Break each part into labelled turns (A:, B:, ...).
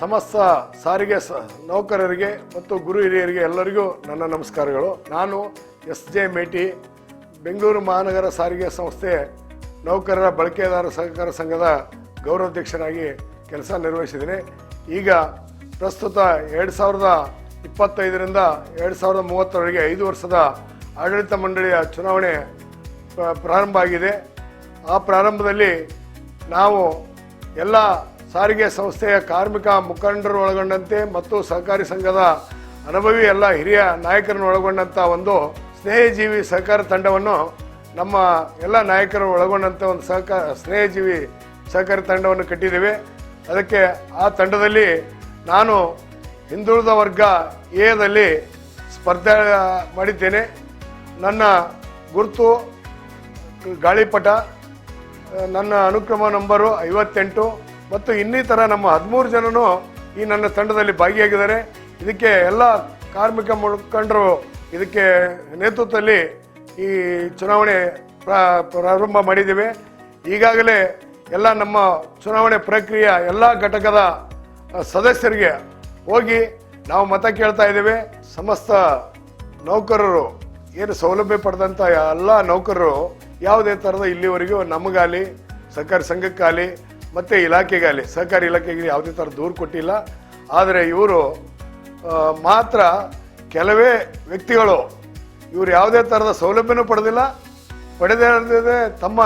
A: ಸಮಸ್ತ ಸಾರಿಗೆ ನೌಕರರಿಗೆ ಮತ್ತು ಗುರು ಹಿರಿಯರಿಗೆ ಎಲ್ಲರಿಗೂ ನನ್ನ ನಮಸ್ಕಾರಗಳು. ನಾನು ಎಸ್ ಜೆ ಮೇಟಿ, ಬೆಂಗಳೂರು ಮಹಾನಗರ ಸಾರಿಗೆ ಸಂಸ್ಥೆ ನೌಕರರ ಬಳಕೆದಾರ ಸಹಕಾರ ಸಂಘದ ಗೌರವಾಧ್ಯಕ್ಷರಾಗಿ ಕೆಲಸ ನಿರ್ವಹಿಸಿದ್ದೀನಿ. ಈಗ ಪ್ರಸ್ತುತ ಎರಡು ಸಾವಿರದ ಇಪ್ಪತ್ತೈದರಿಂದ ಎರಡು ಸಾವಿರದ ಮೂವತ್ತರವರೆಗೆ ಐದು ವರ್ಷದ ಆಡಳಿತ ಮಂಡಳಿಯ ಚುನಾವಣೆ ಪ್ರ- ಪ್ರಾರಂಭ ಆಗಿದೆ. ಆ ಪ್ರಾರಂಭದಲ್ಲಿ ನಾವು ಎಲ್ಲ ಸಾರಿಗೆ ಸಂಸ್ಥೆಯ ಕಾರ್ಮಿಕ ಮುಖಂಡರು ಒಳಗೊಂಡಂತೆ ಮತ್ತು ಸಹಕಾರಿ ಸಂಘದ ಅನುಭವಿ ಎಲ್ಲ ಹಿರಿಯ ನಾಯಕರನ್ನು ಒಳಗೊಂಡಂಥ ಒಂದು ಸ್ನೇಹಜೀವಿ ಸಹಕಾರ ತಂಡವನ್ನು ನಮ್ಮ ಎಲ್ಲ ನಾಯಕರು ಒಳಗೊಂಡಂಥ ಒಂದು ಸಹಕಾರ ಸ್ನೇಹಜೀವಿ ಸಹಕಾರ ತಂಡವನ್ನು ಕಟ್ಟಿದ್ದೇವೆ. ಅದಕ್ಕೆ ಆ ತಂಡದಲ್ಲಿ ನಾನು ಹಿಂದುಳಿದ ವರ್ಗ ಎದಲ್ಲಿ ಸ್ಪರ್ಧೆ ಮಾಡಿದ್ದೇನೆ. ನನ್ನ ಗುರುತು ಗಾಳಿಪಟ, ನನ್ನ ಅನುಕ್ರಮ ನಂಬರು ಐವತ್ತೆಂಟು ಮತ್ತು ಇನ್ನಿತರ ನಮ್ಮ ಹದಿಮೂರು ಜನನು ಈ ನನ್ನ ತಂಡದಲ್ಲಿ ಭಾಗಿಯಾಗಿದ್ದಾರೆ. ಇದಕ್ಕೆ ಎಲ್ಲ ಕಾರ್ಮಿಕ ಮುಖಂಡರು ಇದಕ್ಕೆ ನೇತೃತ್ವದಲ್ಲಿ ಈ ಚುನಾವಣೆ ಪ್ರಾ- ಪ್ರಾರಂಭ ಮಾಡಿದ್ದೇವೆ. ಈಗಾಗಲೇ ಎಲ್ಲ ನಮ್ಮ ಚುನಾವಣೆ ಪ್ರಕ್ರಿಯೆ ಎಲ್ಲ ಘಟಕದ ಸದಸ್ಯರಿಗೆ ಹೋಗಿ ನಾವು ಮತ ಕೇಳ್ತಾ ಇದ್ದೇವೆ. ಸಮಸ್ತ ನೌಕರರು, ಏನು ಸೌಲಭ್ಯ ಪಡೆದಂಥ ಎಲ್ಲ ನೌಕರರು ಯಾವುದೇ ಥರದ ಇಲ್ಲಿವರೆಗೂ ನಮಗಾಲಿ ಸಹಕಾರಿ ಸಂಘಕ್ಕಾಗಲಿ ಮತ್ತು ಇಲಾಖೆಗಾಗಲಿ ಸಹಕಾರಿ ಇಲಾಖೆಗೆ ಯಾವುದೇ ಥರ ದೂರು ಕೊಟ್ಟಿಲ್ಲ. ಆದರೆ ಇವರು ಮಾತ್ರ ಕೆಲವೇ ವ್ಯಕ್ತಿಗಳು ಇವರು ಯಾವುದೇ ಥರದ ಸೌಲಭ್ಯನೂ ಪಡೆದಿಲ್ಲ. ಪಡೆದೇ ತಮ್ಮ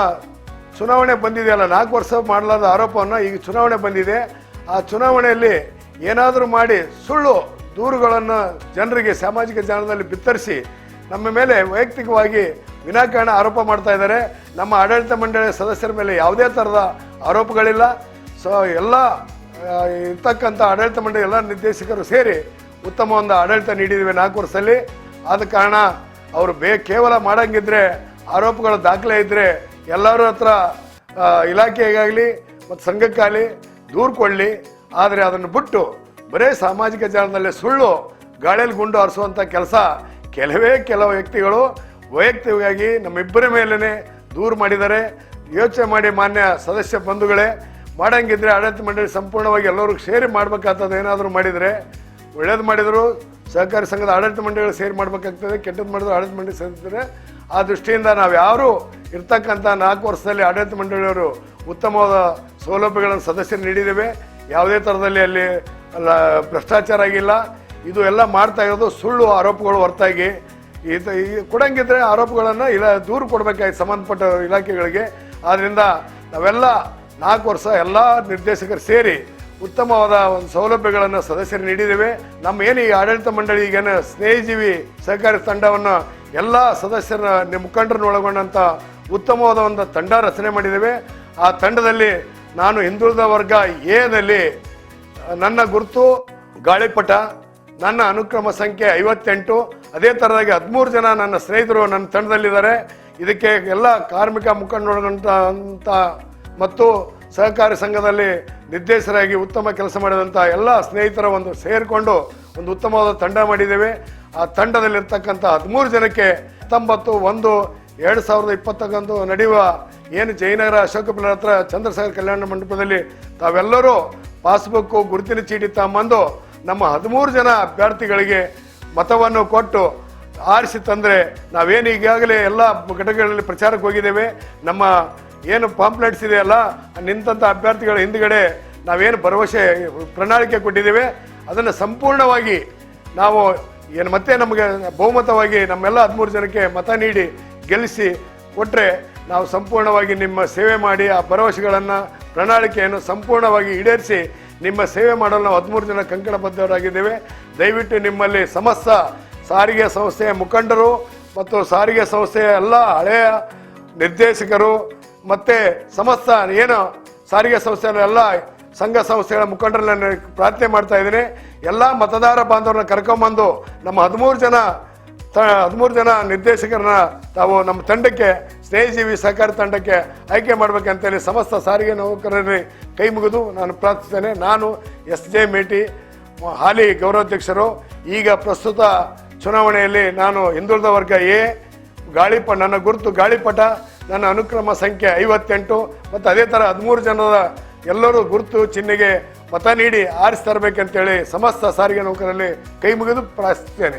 A: ಚುನಾವಣೆ ಬಂದಿದೆಯಲ್ಲ ನಾಲ್ಕು ವರ್ಷ ಮಾಡಲಾದ ಆರೋಪವನ್ನು ಈಗ ಚುನಾವಣೆ ಬಂದಿದೆ. ಆ ಚುನಾವಣೆಯಲ್ಲಿ ಏನಾದರೂ ಮಾಡಿ ಸುಳ್ಳು ದೂರುಗಳನ್ನು ಜನರಿಗೆ, ಸಾಮಾಜಿಕ ಜಾಲದಲ್ಲಿ ಬಿತ್ತರಿಸಿ ನಮ್ಮ ಮೇಲೆ ವೈಯಕ್ತಿಕವಾಗಿ ವಿನಾಕಾರಣ ಆರೋಪ ಮಾಡ್ತಾ ಇದ್ದಾರೆ. ನಮ್ಮ ಆಡಳಿತ ಮಂಡಳಿಯ ಸದಸ್ಯರ ಮೇಲೆ ಯಾವುದೇ ಥರದ ಆರೋಪಗಳಿಲ್ಲ. ಸೊ ಎಲ್ಲ ಇರ್ತಕ್ಕಂಥ ಆಡಳಿತ ಮಂಡಳಿ ಎಲ್ಲ ನಿರ್ದೇಶಕರು ಸೇರಿ ಉತ್ತಮ ಒಂದು ಆಡಳಿತ ನೀಡಿದ್ದೇವೆ ನಾಲ್ಕು ವರ್ಷದಲ್ಲಿ. ಆದ ಕಾರಣ ಅವರು ಬೇ, ಕೇವಲ ಮಾಡಂಗಿದ್ರೆ, ಆರೋಪಗಳ ದಾಖಲೆ ಇದ್ದರೆ ಎಲ್ಲರೂ ಹತ್ರ ಇಲಾಖೆಗಾಗಲಿ ಮತ್ತು ಸಂಘಕ್ಕಾಗಲಿ ದೂರು ಕೊಡಲಿ. ಆದರೆ ಅದನ್ನು ಬಿಟ್ಟು ಬರೇ ಸಾಮಾಜಿಕ ಜಾಲದಲ್ಲಿ ಸುಳ್ಳು, ಗಾಳಿಯಲ್ಲಿ ಗುಂಡು ಹಾರಿಸುವಂಥ ಕೆಲಸ ಕೆಲವೇ ಕೆಲವು ವ್ಯಕ್ತಿಗಳು ವೈಯಕ್ತಿಕವಾಗಿ ನಮ್ಮಿಬ್ಬರ ಮೇಲೇ ದೂರು ಮಾಡಿದ್ದಾರೆ. ಯೋಚನೆ ಮಾಡಿ ಮಾನ್ಯ ಸದಸ್ಯ ಬಂಧುಗಳೇ, ಮಾಡಂಗಿದ್ರೆ ಆಡಳಿತ ಮಂಡಳಿ ಸಂಪೂರ್ಣವಾಗಿ ಎಲ್ಲರೂ ಸೇರಿ ಮಾಡ್ಬೇಕಾಗ್ತದೆ. ಏನಾದರೂ ಮಾಡಿದರೆ ಒಳ್ಳೇದು ಮಾಡಿದರು, ಸಹಕಾರಿ ಸಂಘದ ಆಡಳಿತ ಮಂಡಳಿಗಳು ಸೇರಿ ಮಾಡಬೇಕಾಗ್ತದೆ. ಕೆಟ್ಟದ್ದು ಮಾಡಿದ್ರು ಆಡಳಿತ ಮಂಡಳಿ ಸೇರಿದ್ರೆ ಆ ದೃಷ್ಟಿಯಿಂದ ನಾವು ಯಾರು ಇರ್ತಕ್ಕಂಥ ನಾಲ್ಕು ವರ್ಷದಲ್ಲಿ ಆಡಳಿತ ಮಂಡಳಿಯವರು ಉತ್ತಮವಾದ ಸೌಲಭ್ಯಗಳನ್ನು ಸದಸ್ಯರು ನೀಡಿದ್ದೇವೆ. ಯಾವುದೇ ಥರದಲ್ಲಿ ಅಲ್ಲ ಭ್ರಷ್ಟಾಚಾರ ಆಗಿಲ್ಲ. ಇದು ಎಲ್ಲ ಮಾಡ್ತಾ ಇರೋದು ಸುಳ್ಳು ಆರೋಪಗಳು ಹೊರತಾಗಿ ಈ ಕೊಡಂಗಿದ್ರೆ ಆರೋಪಗಳನ್ನು ಇಲ್ಲ ದೂರು ಕೊಡಬೇಕಾಗಿ ಸಂಬಂಧಪಟ್ಟ ಇಲಾಖೆಗಳಿಗೆ. ಆದ್ದರಿಂದ ನಾವೆಲ್ಲ ನಾಲ್ಕು ವರ್ಷ ಎಲ್ಲ ನಿರ್ದೇಶಕರು ಸೇರಿ ಉತ್ತಮವಾದ ಒಂದು ಸೌಲಭ್ಯಗಳನ್ನು ಸದಸ್ಯರು ನೀಡಿದ್ದೇವೆ. ನಮ್ಮ ಏನು ಈ ಆಡಳಿತ ಮಂಡಳಿ ಈಗೇನು ಸ್ನೇಹಜೀವಿ ಸಹಕಾರಿ ತಂಡವನ್ನು ಎಲ್ಲ ಸದಸ್ಯರ ಮುಖಂಡರನ್ನು ಒಳಗೊಂಡಂಥ ಉತ್ತಮವಾದ ಒಂದು ತಂಡ ರಚನೆ ಮಾಡಿದ್ದೇವೆ. ಆ ತಂಡದಲ್ಲಿ ನಾನು ಹಿಂದುಳಿದ ವರ್ಗ ಎದಲ್ಲಿ ನನ್ನ ಗುರುತು, ಗಾಳಿಪಟ, ನನ್ನ ಅನುಕ್ರಮ ಸಂಖ್ಯೆ ಐವತ್ತೆಂಟು ಅದೇ ಥರದಾಗಿ ಹದಿಮೂರು ಜನ ನನ್ನ ಸ್ನೇಹಿತರು ನನ್ನ ತಂಡದಲ್ಲಿದ್ದಾರೆ. ಇದಕ್ಕೆ ಎಲ್ಲ ಕಾರ್ಮಿಕ ಮುಖಂಡರೊಳಗಂತ ಮತ್ತು ಸಹಕಾರಿ ಸಂಘದಲ್ಲಿ ನಿರ್ದೇಶಕರಾಗಿ ಉತ್ತಮ ಕೆಲಸ ಮಾಡಿದಂಥ ಎಲ್ಲ ಸ್ನೇಹಿತರ ಒಂದು ಸೇರಿಕೊಂಡು ಒಂದು ಉತ್ತಮವಾದ ತಂಡ ಮಾಡಿದ್ದೇವೆ. ಆ ತಂಡದಲ್ಲಿರ್ತಕ್ಕಂಥ ಹದಿಮೂರು ಜನಕ್ಕೆ ಹತ್ತೊಂಬತ್ತು ಒಂದು ಎರಡು ಸಾವಿರದ ಇಪ್ಪತ್ತಕ್ಕಂದು ನಡೆಯುವ ಏನು ಜಯನಗರ ಅಶೋಕ ಪಿಲ್ಲರ್ ಹತ್ರ ಚಂದ್ರಸಾಗರ್ ಕಲ್ಯಾಣ ಮಂಟಪದಲ್ಲಿ ತಾವೆಲ್ಲರೂ ಪಾಸ್ಬುಕ್ಕು ಗುರುತಿನ ಚೀಟಿ ತಗೊಂಬಂದು ನಮ್ಮ ಹದಿಮೂರು ಜನ ಅಭ್ಯರ್ಥಿಗಳಿಗೆ ಮತವನ್ನು ಕೊಟ್ಟು ಆರಿಸಿ ತಂದರೆ ನಾವೇನು ಈಗಾಗಲೇ ಎಲ್ಲ ಘಟಕಗಳಲ್ಲಿ ಪ್ರಚಾರಕ್ಕೆ ಹೋಗಿದ್ದೇವೆ. ನಮ್ಮ ಏನು ಪಾಂಪ್ಲೆಟ್ಸ್ ಇದೆಯಲ್ಲ ನಿಂತಂಥ ಅಭ್ಯರ್ಥಿಗಳ ಹಿಂದ್ಗಡೆ ನಾವೇನು ಭರವಸೆ, ಪ್ರಣಾಳಿಕೆ ಕೊಟ್ಟಿದ್ದೇವೆ. ಅದನ್ನು ಸಂಪೂರ್ಣವಾಗಿ ನಾವು ಏನು ಮತ್ತೆ ನಮಗೆ ಬಹುಮತವಾಗಿ ನಮ್ಮೆಲ್ಲ ಹದಿಮೂರು ಜನಕ್ಕೆ ಮತ ನೀಡಿ ಗೆಲ್ಲಿಸಿ ಕೊಟ್ಟರೆ ನಾವು ಸಂಪೂರ್ಣವಾಗಿ ನಿಮ್ಮ ಸೇವೆ ಮಾಡಿ ಆ ಭರವಸೆಗಳನ್ನು, ಪ್ರಣಾಳಿಕೆಯನ್ನು ಸಂಪೂರ್ಣವಾಗಿ ಈಡೇರಿಸಿ ನಿಮ್ಮ ಸೇವೆ ಮಾಡಲು ನಾವು ಹದಿಮೂರು ಜನ ಕಂಕಣಬದ್ಧರಾಗಿದ್ದೇವೆ ದಯವಿಟ್ಟು ನಿಮ್ಮಲ್ಲಿ ಸಮಸ್ತ ಸಾರಿಗೆ ಸಂಸ್ಥೆಯ ಮುಖಂಡರು ಮತ್ತು ಸಾರಿಗೆ ಸಂಸ್ಥೆಯ ಎಲ್ಲ ಹಳೆಯ ನಿರ್ದೇಶಕರು ಮತ್ತು ಸಮಸ್ತ ಏನು ಸಾರಿಗೆ ಸಂಸ್ಥೆಯ ಎಲ್ಲ ಸಂಘ ಸಂಸ್ಥೆಗಳ ಮುಖಂಡರನ್ನ ಪ್ರಾರ್ಥನೆ ಮಾಡ್ತಾ ಇದ್ದೀನಿ. ಎಲ್ಲ ಮತದಾರ ಬಾಂಧವರನ್ನ ಕರ್ಕೊಂಬಂದು ನಮ್ಮ ಹದಿಮೂರು ಜನ ಹದಿಮೂರು ಜನ ನಿರ್ದೇಶಕರನ್ನ ತಾವು ನಮ್ಮ ತಂಡಕ್ಕೆ ಸ್ನೇಹಜೀವಿ ಸಹಕಾರ ತಂಡಕ್ಕೆ ಆಯ್ಕೆ ಮಾಡ್ಬೇಕಂತೇಳಿ ಸಮಸ್ತ ಸಾರಿಗೆ ನೌಕರರಿಗೆ ಕೈ ಮುಗಿದು ನಾನು ಪ್ರಾರ್ಥಿಸ್ತೇನೆ. ನಾನು ಎಸ್ ಜೆ ಮೇಟಿ, ಹಾಲಿ ಗೌರವಾಧ್ಯಕ್ಷರು ಈಗ ಪ್ರಸ್ತುತ ಚುನಾವಣೆಯಲ್ಲಿ ನಾನು ಹಿಂದುಳಿದ ವರ್ಗ ಎ, ಗಾಳಿಪ, ನನ್ನ ಗುರುತು ಗಾಳಿಪಟ, ನನ್ನ ಅನುಕ್ರಮ ಸಂಖ್ಯೆ ಐವತ್ತೆಂಟು ಮತ್ತು ಅದೇ ಥರ ಹದಿಮೂರು ಜನರ ಎಲ್ಲರೂ ಗುರುತು ಚಿಹ್ನೆಗೆ ಮತ ನೀಡಿ ಆರಿಸಿ ತರಬೇಕಂತೇಳಿ ಸಮಸ್ತ ಸಾರಿಗೆ ನೌಕರಲ್ಲಿ ಕೈ ಮುಗಿದು ಪ್ರಾರ್ಥಿಸ್ತೇನೆ.